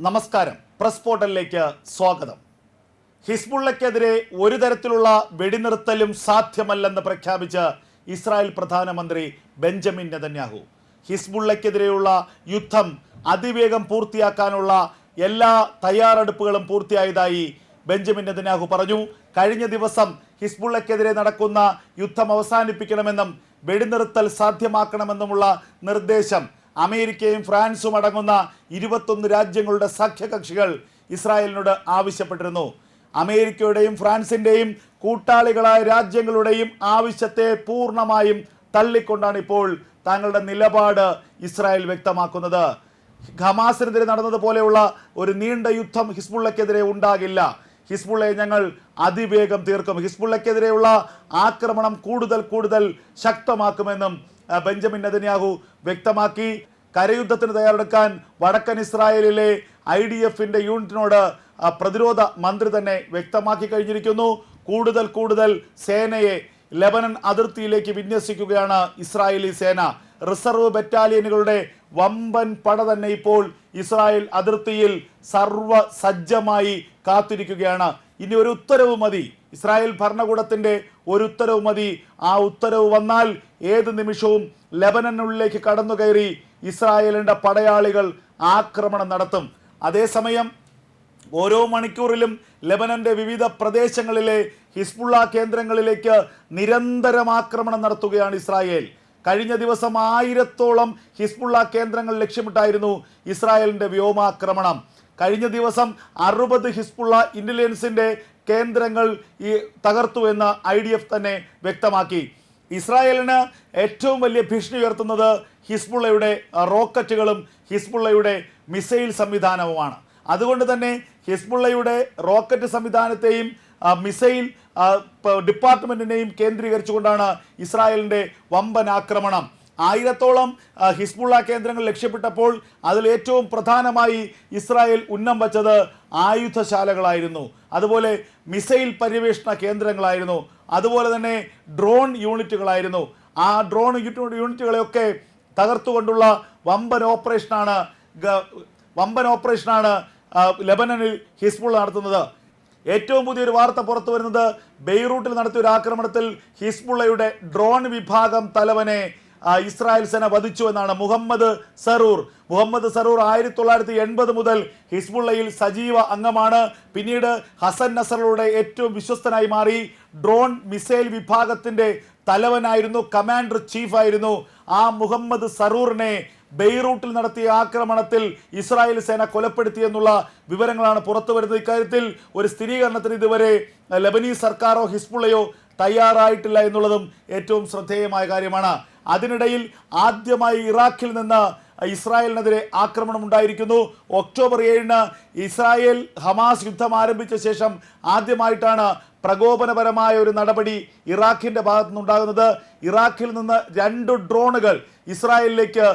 നമസ്കാരം. പ്രസ് പോർട്ടലിലേക്ക് സ്വാഗതം. ഹിസ്ബുള്ളയ്ക്കെതിരെ ഒരു തരത്തിലുള്ള വെടിനിർത്തലും സാധ്യമല്ലെന്ന് പ്രഖ്യാപിച്ച് ഇസ്രായേൽ പ്രധാനമന്ത്രി ബെഞ്ചമിൻ നെതന്യാഹു. ഹിസ്ബുള്ളയ്ക്കെതിരെയുള്ള യുദ്ധം അതിവേഗം പൂർത്തിയാക്കാനുള്ള എല്ലാ തയ്യാറെടുപ്പുകളും പൂർത്തിയായതായി ബെഞ്ചമിൻ നെതന്യാഹു പറഞ്ഞു. കഴിഞ്ഞ ദിവസം ഹിസ്ബുള്ളയ്ക്കെതിരെ നടക്കുന്ന യുദ്ധം അവസാനിപ്പിക്കണമെന്നും വെടിനിർത്തൽ സാധ്യമാക്കണമെന്നുമുള്ള നിർദ്ദേശം അമേരിക്കയും ഫ്രാൻസും അടങ്ങുന്ന ഇരുപത്തൊന്ന് രാജ്യങ്ങളുടെ സഖ്യകക്ഷികൾ ഇസ്രായേലിനോട് ആവശ്യപ്പെട്ടിരുന്നു. അമേരിക്കയുടെയും ഫ്രാൻസിന്റെയും കൂട്ടാളികളായ രാജ്യങ്ങളുടെയും ആവശ്യത്തെ പൂർണമായും തള്ളിക്കൊണ്ടാണ് ഇപ്പോൾ തങ്ങളുടെ നിലപാട് ഇസ്രായേൽ വ്യക്തമാക്കുന്നത്. ഹമാസിനെതിരെ നടന്നതുപോലെയുള്ള ഒരു നീണ്ട യുദ്ധം ഹിസ്ബുള്ളക്കെതിരെ ഉണ്ടാകില്ല. ഹിസ്ബുള്ളയെ ഞങ്ങൾ അതിവേഗം തീർക്കും. ഹിസ്ബുള്ളക്കെതിരെയുള്ള ആക്രമണം കൂടുതൽ കൂടുതൽ ശക്തമാക്കുമെന്നും ബെഞ്ചമിൻ നെതന്യാഹു വ്യക്തമാക്കി. കരയുദ്ധത്തിന് തയ്യാറെടുക്കാൻ വടക്കൻ ഇസ്രായേലിലെ ഐ ഡി എഫിന്റെ യൂണിറ്റിനോട് പ്രതിരോധ മന്ത്രി തന്നെ വ്യക്തമാക്കി കഴിഞ്ഞിരിക്കുന്നു. കൂടുതൽ കൂടുതൽ സേനയെ ലെബനൻ അതിർത്തിയിലേക്ക് വിന്യസിക്കുകയാണ് ഇസ്രായേലി സേന. റിസർവ് ബറ്റാലിയനുകളുടെ വമ്പൻ പട തന്നെ ഇപ്പോൾ ഇസ്രായേൽ അതിർത്തിയിൽ സർവ സജ്ജമായി കാത്തിരിക്കുകയാണ്. ഇനി ഒരു ഉത്തരവ് മതി. ഇസ്രായേൽ ഭരണകൂടത്തിന്റെ ഒരു ഉത്തരവ് മതി. ആ ഉത്തരവ് വന്നാൽ ഏത് നിമിഷവും ലെബനനുള്ളിലേക്ക് കടന്നു കയറി ഇസ്രായേലിന്റെ പടയാളികൾ ആക്രമണം നടത്തും. അതേസമയം ഓരോ മണിക്കൂറിലും ലെബനന്റെ വിവിധ പ്രദേശങ്ങളിലെ ഹിസ്ബുള്ള കേന്ദ്രങ്ങളിലേക്ക് നിരന്തരം ആക്രമണം നടത്തുകയാണ് ഇസ്രായേൽ. കഴിഞ്ഞ ദിവസം ആയിരത്തോളം ഹിസ്ബുള്ള കേന്ദ്രങ്ങൾ ലക്ഷ്യമിട്ടായിരുന്നു ഇസ്രായേലിന്റെ വ്യോമാക്രമണം. കഴിഞ്ഞ ദിവസം അറുപത് ഹിസ്ബുള്ള ഇന്റലിജൻസിന്റെ കേന്ദ്രങ്ങൾ ഈ തകർത്തു എന്ന് ഐ ഡി എഫ് തന്നെ വ്യക്തമാക്കി. ഇസ്രായേലിന് ഏറ്റവും വലിയ ഭീഷണി ഉയർത്തുന്നത് ഹിസ്ബുള്ളയുടെ റോക്കറ്റുകളും ഹിസ്ബുള്ളയുടെ മിസൈൽ സംവിധാനവുമാണ്. അതുകൊണ്ട് തന്നെ ഹിസ്ബുള്ളയുടെ റോക്കറ്റ് സംവിധാനത്തെയും മിസൈൽ ഡിപ്പാർട്ട്മെന്റിനെയും കേന്ദ്രീകരിച്ചുകൊണ്ടാണ് ഇസ്രായേലിന്റെ വമ്പൻ ആക്രമണം. ആയിരത്തോളം ഹിസ്ബുള്ള കേന്ദ്രങ്ങൾ ലക്ഷ്യപ്പെട്ടപ്പോൾ അതിൽ ഏറ്റവും പ്രധാനമായി ഇസ്രായേൽ ഉന്നം വച്ചത് ആയുധശാലകളായിരുന്നു. അതുപോലെ മിസൈൽ പര്യവേഷണ കേന്ദ്രങ്ങളായിരുന്നു. അതുപോലെ തന്നെ ഡ്രോൺ യൂണിറ്റുകളായിരുന്നു. ആ ഡ്രോൺ യൂണിറ്റ് യൂണിറ്റുകളെയൊക്കെ തകർത്തുകൊണ്ടുള്ള വമ്പൻ ഓപ്പറേഷനാണ് വമ്പൻ ഓപ്പറേഷനാണ് ലബനനിൽ ഹിസ്ബുൾ നടത്തുന്നത്. ഏറ്റവും പുതിയൊരു വാർത്ത പുറത്തു വരുന്നത് ബെയ്റൂട്ടിൽ നടത്തിയ ഒരു ആക്രമണത്തിൽ ഹിസ്ബുള്ളയുടെ ഡ്രോൺ വിഭാഗം തലവനെ ഇസ്രായേൽ സേന വധിച്ചു എന്നാണ് മുഹമ്മദ് സറൂർ. മുഹമ്മദ് സറൂർ ആയിരത്തി തൊള്ളായിരത്തി എൺപത് മുതൽ ഹിസ്ബുള്ളയിൽ സജീവ അംഗമാണ്. പിന്നീട് ഹസൻ നസറുടെ ഏറ്റവും വിശ്വസ്തനായി മാറി. ഡ്രോൺ മിസൈൽ വിഭാഗത്തിന്റെ തലവനായിരുന്നു കമാൻഡർ ചീഫായിരുന്നു ആ മുഹമ്മദ് സറൂറിനെ ബെയ്റൂട്ടിൽ നടത്തിയ ആക്രമണത്തിൽ ഇസ്രായേൽ സേന കൊലപ്പെടുത്തിയെന്നുള്ള വിവരങ്ങളാണ് പുറത്തു വരുന്നത്. ഇക്കാര്യത്തിൽ ഒരു സ്ഥിരീകരണത്തിന് ഇതുവരെ ലബനീസ് സർക്കാരോ ഹിസ്ബുള്ളയോ തയ്യാറായിട്ടില്ല എന്നുള്ളതും ഏറ്റവും ശ്രദ്ധേയമായ കാര്യമാണ്. അതിനിടയിൽ ആദ്യമായി ഇറാഖിൽ നിന്ന് ഇസ്രായേലിനെതിരെ ആക്രമണം ഉണ്ടായിരിക്കുന്നു. ഒക്ടോബർ ഏഴിന് ഇസ്രായേൽ ഹമാസ് യുദ്ധം ആരംഭിച്ച ശേഷം ആദ്യമായിട്ടാണ് പ്രകോപനപരമായ ഒരു നടപടി ഇറാഖിന്റെ ഭാഗത്തു നിന്നുണ്ടാകുന്നത്. ഇറാഖിൽ നിന്ന് രണ്ട് ഡ്രോണുകൾ ഇസ്രായേലിലേക്ക്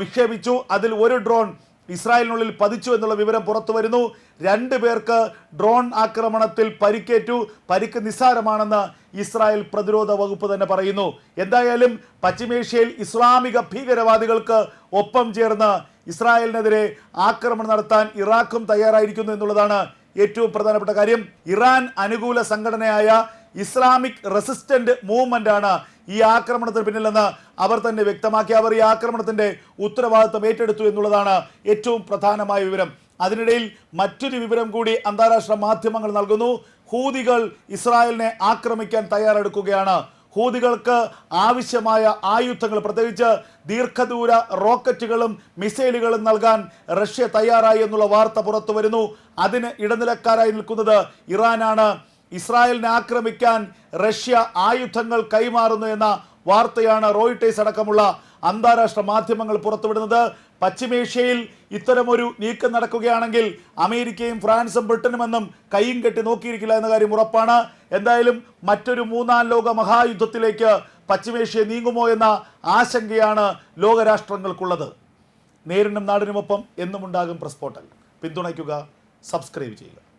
വിക്ഷേപിച്ചു. അതിൽ ഒരു ഡ്രോൺ ഇസ്രായേലിനുള്ളിൽ പതിച്ചു എന്നുള്ള വിവരം പുറത്തു വരുന്നു. രണ്ടു പേർക്ക് ഡ്രോൺ ആക്രമണത്തിൽ പരിക്കേറ്റു. പരിക്ക് നിസ്സാരമാണെന്ന് ഇസ്രായേൽ പ്രതിരോധ വകുപ്പ് തന്നെ പറയുന്നു. എന്തായാലും പശ്ചിമേഷ്യയിൽ ഇസ്ലാമിക ഭീകരവാദികൾക്ക് ഒപ്പം ചേർന്ന് ഇസ്രായേലിനെതിരെ ആക്രമണം നടത്താൻ ഇറാഖും തയ്യാറായിരിക്കുന്നു എന്നുള്ളതാണ് ഏറ്റവും പ്രധാനപ്പെട്ട കാര്യം. ഇറാൻ അനുകൂല സംഘടനയായ ഇസ്ലാമിക് റെസിസ്റ്റന്റ് മൂവ്മെന്റ് ആണ് ഈ ആക്രമണത്തിന് പിന്നിലെന്ന് അവർ തന്നെ വ്യക്തമാക്കി. അവർ ഈ ആക്രമണത്തിന്റെ ഉത്തരവാദിത്വം ഏറ്റെടുത്തു എന്നുള്ളതാണ് ഏറ്റവും പ്രധാനമായ വിവരം. അതിനിടയിൽ മറ്റൊരു വിവരം കൂടി അന്താരാഷ്ട്ര മാധ്യമങ്ങൾ നൽകുന്നു. ഹൂതികൾ ഇസ്രായേലിനെ ആക്രമിക്കാൻ തയ്യാറെടുക്കുകയാണ്. ഹൂതികൾക്ക് ആവശ്യമായ ആയുധങ്ങൾ പ്രത്യേകിച്ച് ദീർഘദൂര റോക്കറ്റുകളും മിസൈലുകളും നൽകാൻ റഷ്യ തയ്യാറായി എന്നുള്ള വാർത്ത പുറത്തു വരുന്നു. അതിന് ഇടനിലക്കാരായി നിൽക്കുന്നത് ഇറാനാണ്. ഇസ്രായേലിനെ ആക്രമിക്കാൻ റഷ്യ ആയുധങ്ങൾ കൈമാറുന്നു എന്ന വാർത്തയാണ് റോയിട്ടേഴ്സ് അടക്കമുള്ള അന്താരാഷ്ട്ര മാധ്യമങ്ങൾ പുറത്തുവിടുന്നത്. പശ്ചിമേഷ്യയിൽ ഇത്തരമൊരു നീക്കം നടക്കുകയാണെങ്കിൽ അമേരിക്കയും ഫ്രാൻസും ബ്രിട്ടനും എന്നും കൈയും കെട്ടി നോക്കിയിരിക്കില്ല എന്ന കാര്യം ഉറപ്പാണ്. എന്തായാലും മറ്റൊരു മൂന്നാം ലോക മഹായുദ്ധത്തിലേക്ക് പശ്ചിമേഷ്യ നീങ്ങുമോ എന്ന ആശങ്കയാണ് ലോകരാഷ്ട്രങ്ങൾക്കുള്ളത്. നേരിനും നാടിനുമൊപ്പം എന്നുമുണ്ടാകും പ്രസ് പോർട്ടൽ പിന്തുണയ്ക്കുക സബ്സ്ക്രൈബ് ചെയ്യുക.